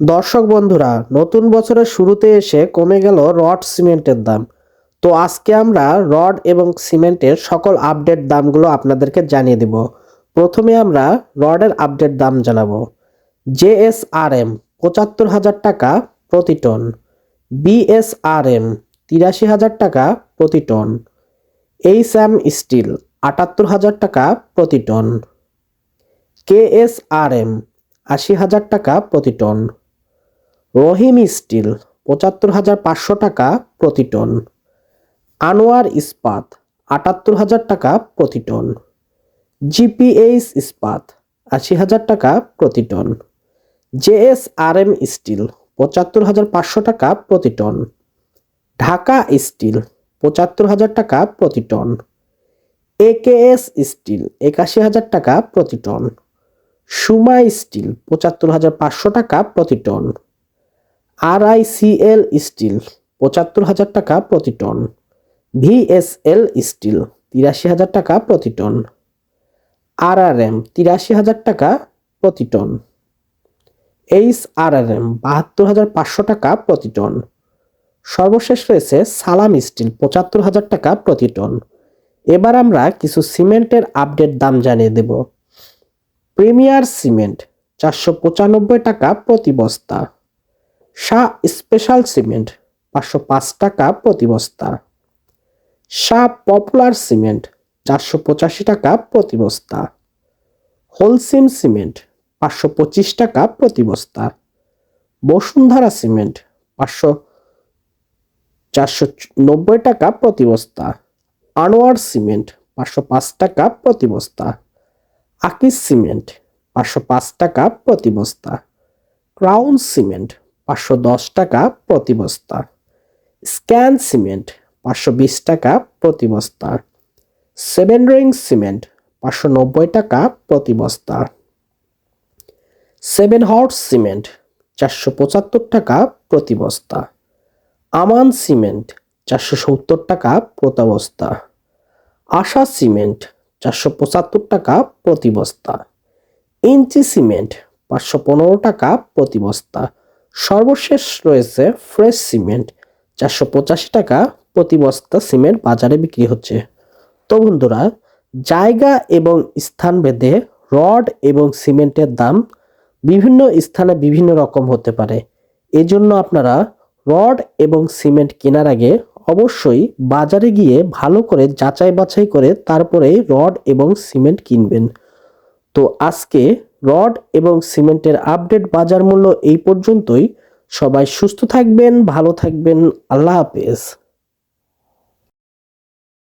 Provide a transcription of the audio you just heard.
দর্শক বন্ধুরা, নতুন বছরের শুরুতে এসে কমে গেল রড সিমেন্টের দাম। তো আজকে আমরা রড এবং সিমেন্টের সকল আপডেট দামগুলো আপনাদেরকে জানিয়ে দেব। প্রথমে আমরা রডের আপডেট দাম জানাব। জেএসআরএম পঁচাত্তর হাজার টাকা প্রতি টন। বিএসআরএম তিরাশি হাজার টাকা প্রতি টন। এইচ এম স্টিল, আটাত্তর হাজার টাকা প্রতি টন। কেএসআরএম আশি হাজার টাকা প্রতি টন। রহিম স্টিল, পঁচাত্তর হাজার পাঁচশো টাকা প্রতি টন। আনোয়ার ইস্পাত, আটাত্তর হাজার টাকা প্রতি টন। জিপিএইচ ইস্পাত, আশি হাজার টাকা প্রতি টন। জেএসআরএম স্টিল, পঁচাত্তর হাজার পাঁচশো টাকা প্রতি টন। ঢাকা স্টিল, পঁচাত্তর হাজার টাকা প্রতি টন। একেএস স্টিল, একাশি হাজার টাকা প্রতি টন। সুমা স্টিল, পঁচাত্তর হাজার পাঁচশো টাকা প্রতি টন। আরআইসিএল স্টিল, পঁচাত্তর হাজার টাকা প্রতি টন। ভিএসএল স্টিল, তিরাশি হাজার টাকা প্রতি টন। আর আর এম তিরাশি হাজার টাকা প্রতি ton. H R R M বাহাত্তর হাজার পাঁচশো টাকা প্রতি টন। সর্বশেষ রয়েছে সালাম স্টিল, পঁচাত্তর হাজার টাকা প্রতি টন। এবার আমরা কিছু সিমেন্টের আপডেট দাম জানিয়ে দেব। প্রিমিয়ার সিমেন্ট, চারশো পঁচানব্বই টাকা প্রতি বস্তা। শাহ স্পেশাল সিমেন্ট, পাঁচশো পাঁচ টাকা প্রতি বস্তা। শাহ পপুলার সিমেন্ট, চারশো পঁচাশি টাকা প্রতি বস্তা। হোলসিম সিমেন্ট, পাঁচশো পঁচিশ টাকা প্রতি বস্তা। বসুন্ধরা সিমেন্ট, পাঁচশো চারশো নব্বই টাকা প্রতি বস্তা। আনোয়ার সিমেন্ট, পাঁচশো পাঁচ টাকা প্রতি বস্তা। আকিস সিমেন্ট, পাঁচশো পাঁচ টাকা প্রতি বস্তা। ক্রাউন সিমেন্ট পাঁচশো দশ টাকা প্রতি বস্তা স্ক্যান সিমেন্ট, পাঁচশো বিশ টাকা প্রতি বস্তা সেভেন রিং সিমেন্ট, পাঁচশো নব্বই টাকা প্রতি বস্তা সেভেন হর্স সিমেন্ট, চারশো পঁচাত্তর টাকা প্রতি বস্তা আমান সিমেন্ট, চারশো সত্তর টাকা প্রতি বস্তা আশা সিমেন্ট, চারশো পঁচাত্তর টাকা প্রতি বস্তা ইঞ্চি সিমেন্ট, পাঁচশো পনেরো টাকা প্রতি বস্তা সর্বশেষ রয়েছে ফ্রেশ সিমেন্ট। চারশো পঁচাশি টাকা প্রতি বস্তা সিমেন্ট বাজারে বিক্রি হচ্ছে। তো বন্ধুরা, জায়গা এবং স্থান ভেদে রড এবং সিমেন্টের দাম বিভিন্ন স্থানে বিভিন্ন রকম হতে পারে। এজন্য আপনারা রড এবং সিমেন্ট কেনার আগে অবশ্যই বাজারে গিয়ে ভালো করে যাচাই বাছাই করে তারপরে রড এবং সিমেন্ট কিনবেন। তো আজকে রড এবং সিমেন্টের আপডেট বাজার মূল্য এই পর্যন্তই। সবাই সুস্থ থাকবেন, ভালো থাকবেন। আল্লাহ হাফেজ।